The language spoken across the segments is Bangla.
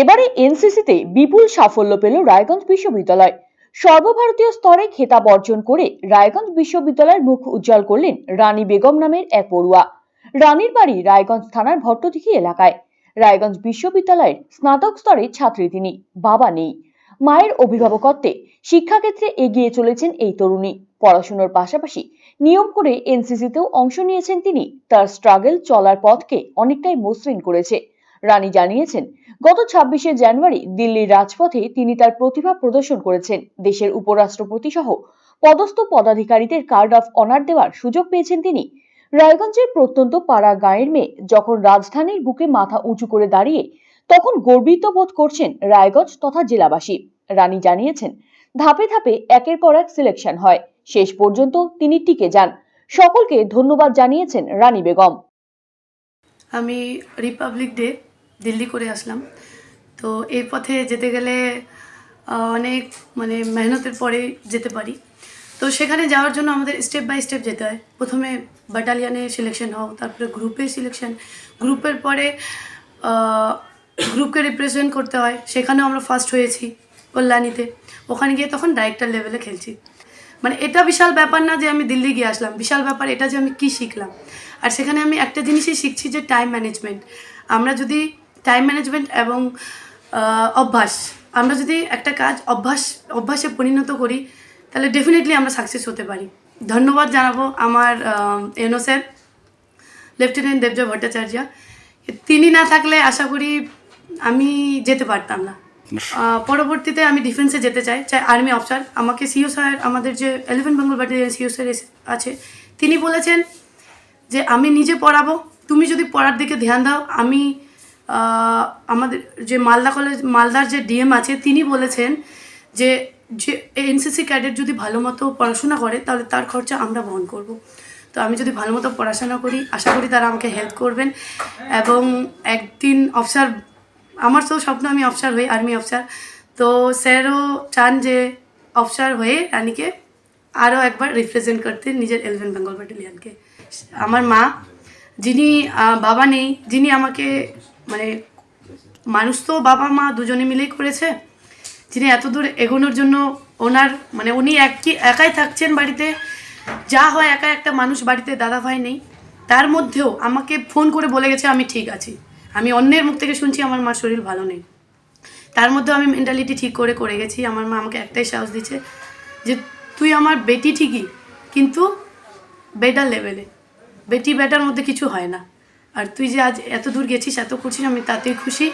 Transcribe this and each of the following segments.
এবারে এনসিসিতে বিপুল সাফল্য পেল রায়গঞ্জ বিশ্ববিদ্যালয়। সর্বভারতীয় স্তরে খেতাব অর্জন করে রায়গঞ্জ বিশ্ববিদ্যালয়ের মুখ উজ্জ্বল করলেন রানী বেগম নামের এক পড়ুয়া। রানীর বাড়ি রায়গঞ্জ থানার ভট্টদিঘি এলাকায়। রায়গঞ্জ বিশ্ববিদ্যালয়ের স্নাতক স্তরের ছাত্রী তিনি, বাবা নেই। মায়ের অভিভাবকত্বে শিক্ষাক্ষেত্রে এগিয়ে চলেছেন এই তরুণী। পড়াশোনার পাশাপাশি নিয়ম করে এনসিসিতেও অংশ নিয়েছেন তিনি। তার স্ট্রাগল চলার পথকে অনেকটাই মসৃণ করেছে। রানী জানিয়েছেন, গত ছাব্বিশে জানুয়ারি দিল্লির রাজপথে তিনি তার প্রতিভা প্রদর্শন করেছেন। দেশের উপরাষ্ট্রপতি সহ পদস্থ পদাধিকারীদের কার্ড অফ অনার দেওয়ার সুযোগ পেয়েছেন তিনি। রায়গঞ্জের প্রত্যন্ত পাড়া গাঁয়ের মেয়ে যখন রাজধানীর বুকে মাথা উঁচু করে দাঁড়িয়ে তখন গর্বিত বোধ করছেন রায়গঞ্জ তথা জেলাবাসী। রানী জানিয়েছেন, ধাপে ধাপে একের পর এক সিলেকশন হয়। শেষ পর্যন্ত তিনি টিকে যান। সকলকে ধন্যবাদ জানিয়েছেন রানী বেগম। আমি রিপাবলিক ডে দিল্লি করে আসলাম। তো এই পথে যেতে গেলে অনেক মানে মেহনতের পরে যেতে পারি। তো সেখানে যাওয়ার জন্য আমাদের স্টেপ বাই স্টেপ যেতে হয়। প্রথমে ব্যাটালিয়ানে সিলেকশন হও, তারপরে গ্রুপে সিলেকশন গ্রুপের পরে গ্রুপকে রিপ্রেজেন্ট করতে হয়। সেখানেও আমরা ফার্স্ট হয়েছি কল্যাণীতে। ওখানে গিয়ে তখন ডাইরেক্টর লেভেলে খেলছি। মানে এটা বিশাল ব্যাপার না যে আমি দিল্লি গিয়ে আসলাম। বিশাল ব্যাপার এটা যে আমি কি শিখলাম। আর সেখানে আমি একটা জিনিসই শিখছি যে টাইম ম্যানেজমেন্ট আমরা যদি টাইম ম্যানেজমেন্ট এবং অভ্যাস। আমরা যদি একটা কাজ অভ্যাস অভ্যাসে পরিণত করি তাহলে ডেফিনেটলি আমরা সাকসেস হতে পারি। ধন্যবাদ জানাব আমার NO sir lieutenant Debjoy Bhattacharya. তিনি না থাকলে আশা করি আমি যেতে পারতাম না। পরবর্তীতে আমি ডিফেন্সে যেতে চাই চাই আর্মি অফিসার আমাকে সিও স্যার আমাদের যে eleven Bengal battalion CO sir আছে। তিনি বলেছেন যে আমি নিজে পড়াবো। তুমি যদি পড়ার দিকে ধ্যান দাও আমি আমাদের যে মালদা কলেজ মালদার যে ডিএম আছে, তিনি বলেছেন যে যে এনসিসি ক্যাডেট যদি ভালো মতো পড়াশোনা করে, তাহলে তার খরচা আমরা বহন করব। তো আমি যদি ভালো মতো পড়াশোনা করি, আশা করি তারা আমাকে হেল্প করবেন। এবং একদিন অফিসার আমার তো স্বপ্ন আমি অফিসার হই আর্মি অফিসার তো স্যারও চান যে অফিসার হয়ে রানীকে আরও একবার রিপ্রেজেন্ট করতে নিজের এলেভেন বেঙ্গল ব্যাটালিয়ানকে আমার মা, যিনি বাবা নেই, যিনি আমাকে মানে মানুষ তো বাবা মা দুজনে মিলেই করেছে। যিনি এত দূর এগোনোর জন্য ওনার মানে উনি একই, একাই থাকছেন বাড়িতে। যা হয় একা একটা মানুষ বাড়িতে দাদা ভাই নেই। তার মধ্যেও আমাকে ফোন করে বলে গেছে, আমি ঠিক আছি। আমি অন্যের মুখ থেকে শুনছি আমার মার শরীর ভালো নেই। তার মধ্যেও আমি মেন্টালিটি ঠিক করে করে গেছি। আমার মা আমাকে একটাই সাহস দিচ্ছে যে, তুই আমার বেটি ঠিকই, কিন্তু বেটার লেভেলে বেটি বেটার মধ্যে কিছু হয় না। আর তুই যে আজ এত দূর গেছিস এত করছিস আমি তাতেই খুশি।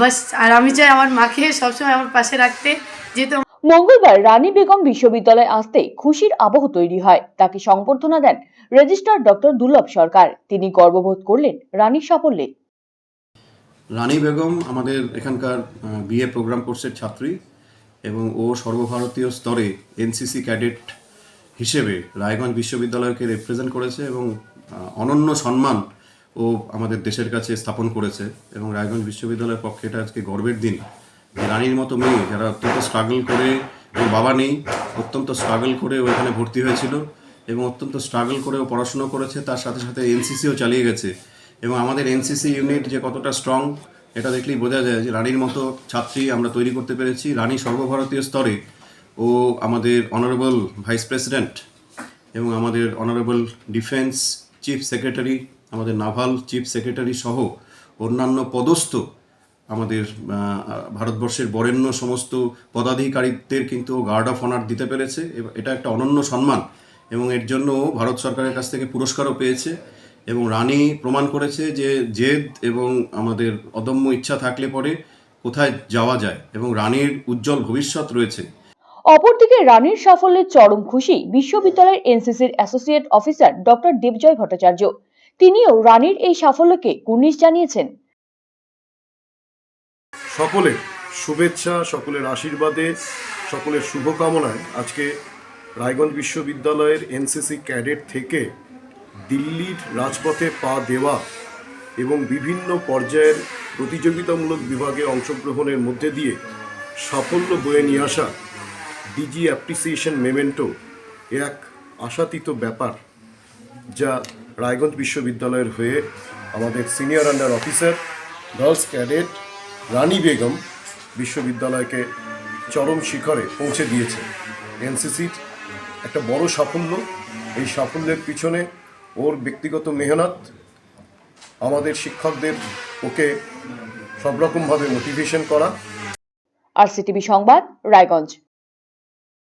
বাস আর আমি চাই আমার মাকে সবসময় আমার পাশে রাখতে যেহেতু মঙ্গলবার রানী বেগম বিশ্ববিদ্যালয়ে আসতে খুশির আবহ তৈরি হয়। তাকে সংবর্ধনা দেন রেজিস্ট্রার ডক্টর দুর্লভ সরকার। তিনি গর্ববোধ করলেন রানীর সাফল্যে। রানী বেগম আমাদের এখানকার বিএ প্রোগ্রাম কোর্সের ছাত্রী এবং ও সর্বভারতীয় স্তরে এনসিসি ক্যাডেট হিসেবে রায়গঞ্জ বিশ্ববিদ্যালয়কে রিপ্রেজেন্ট করেছে এবং অনন্য সম্মান ও আমাদের দেশের কাছে স্থাপন করেছে এবং রায়গঞ্জ বিশ্ববিদ্যালয়ের পক্ষে এটা আজকে গর্বের দিন। রানীর মতো মেয়ে, যারা অত্যন্ত স্ট্রাগল করে ওর বাবা নেই, অত্যন্ত স্ট্রাগল করে ও এখানে ভর্তি হয়েছিল এবং অত্যন্ত স্ট্রাগল করে ও পড়াশুনো করেছে, তার সাথে সাথে এনসিসিও চালিয়ে গেছে। এবং আমাদের এনসিসি ইউনিট যে কতটা স্ট্রং এটা দেখলেই বোঝা যায় যে রানীর মতো ছাত্রী আমরা তৈরি করতে পেরেছি। রানী সর্বভারতীয় স্তরে ও আমাদের অনারেবল ভাইস প্রেসিডেন্ট এবং আমাদের অনারেবল ডিফেন্স চিফ সেক্রেটারি আমাদের নাভাল চিফ সেক্রেটারি সহ অন্যান্য পদস্থ আমাদের ভারতবর্ষের বরেণ্য সমস্ত পদাধিকারীদের কিন্তু গার্ড অফ অনার দিতে পেরেছে। এটা একটা অনন্য সম্মান। এবং এর জন্য ভারত সরকারের কাছ থেকে পুরস্কারও পেয়েছে। এবং রানী প্রমাণ করেছে যে জেদ এবং আমাদের অদম্য ইচ্ছা থাকলে পরে কোথায় যাওয়া যায় এবং রানীর উজ্জ্বল ভবিষ্যৎ রয়েছে। অপরদিকে রানীর সাফল্যের চরম খুশি বিশ্ববিদ্যালয়ের এনসিসির associate officer doctor Debjoy Bhattacharya. তিনিও রানীর এই সাফল্যকে কুর্নিশ জানিয়েছেন। সকলের শুভেচ্ছা, সকলের আশীর্বাদে, সকলের শুভকামনায় আজকে রায়গঞ্জ বিশ্ববিদ্যালয়ের এনসিসি ক্যাডেট থেকে দিল্লির রাজপথে পা দেওয়া এবং বিভিন্ন পর্যায়ের প্রতিযোগিতামূলক বিভাগে অংশগ্রহণের মধ্যে দিয়ে সাফল্য বয়ে নিয়ে আসা ডিজি অ্যাপ্রিসিয়েশন মেমেন্টো এক আশাতীত ব্যাপার যা রায়গঞ্জ বিশ্ববিদ্যালয়ের হয়ে আমাদের senior under officer, girls cadet Rani Begum বিশ্ববিদ্যালয়কে চরম শিখরে পৌঁছে দিয়েছে। এনসিসির একটা বড় সাফল্য, এই সাফল্যের পিছনে ওর ব্যক্তিগত মেহনত, আমাদের শিক্ষকদের ওকে সব রকমভাবে মোটিভেশন করা। আরসিটিভি সংবাদ, রায়গঞ্জ।